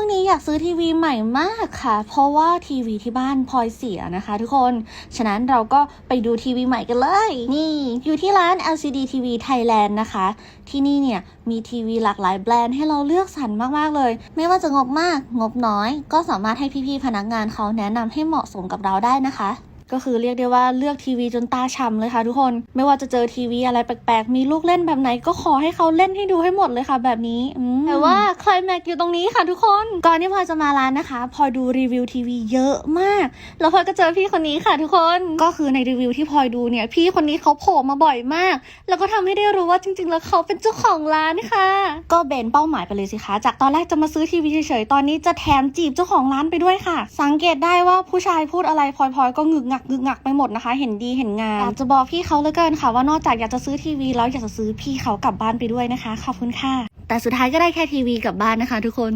วงนี้อยากซื้อทีวีใหม่มากค่ะ เพราะว่าทีวีที่บ้านพลอยเสียนะคะ ทุกคน ฉะนั้นเราก็ไปดูทีวีใหม่กันเลย นี่ อยู่ที่ร้าน LCD TV Thailand นะคะ ที่นี่เนี่ยมีทีวีหลากหลายแบรนด์ให้เราเลือกสรรมากๆเลย ไม่ว่าจะงบมากงบน้อย ก็สามารถให้พี่ๆพนักงานเขาแนะนำให้เหมาะสมกับเราได้นะคะ ก็คือเรียกได้ว่าเลือกทีวีจนตาฉ่ำเลยค่ะทุกคน ไม่ว่าจะเจอทีวีอะไรแปลกๆ มีลูกเล่นแบบไหนก็ขอให้เขาเล่นให้ดูให้หมดเลยค่ะ แบบนี้แต่ว่าคลายแม็กอยู่ตรงนี้ค่ะทุกคน ก่อนที่พลอยจะมาร้านนะคะพลอยดูรีวิวทีวีเยอะมาก แล้วพลอยก็เจอพี่คนนี้ค่ะทุกคน ก็คือในรีวิวที่พลอยดูเนี่ย พี่คนนี้เขาโผล่มาบ่อยมาก แล้วก็ทำให้ได้รู้ว่าจริง ๆ แล้วเขาเป็นเจ้าของร้านค่ะ ก็เบนเป้าหมายไปเลยสิคะ จากตอนแรกจะมาซื้อทีวีเฉยๆ ตอนนี้จะแถมจีบเจ้าของร้านไปด้วยค่ะ สังเกตได้ว่าผู้ชายพูดอะไรพลอยๆก็งึกงักงึกงักไปหมดนะคะ เห็นดีเห็นงามอยากจะบอกพี่เขาเหลือเกินค่ะว่านอกจากอยากจะซื้อทีวีแล้วอยากจะซื้อพี่เขากลับบ้านไปด้วยนะคะ ขอบคุณค่ะ แต่สุดท้ายก็ได้แค่ทีวีกลับบ้านนะคะ ทุกคน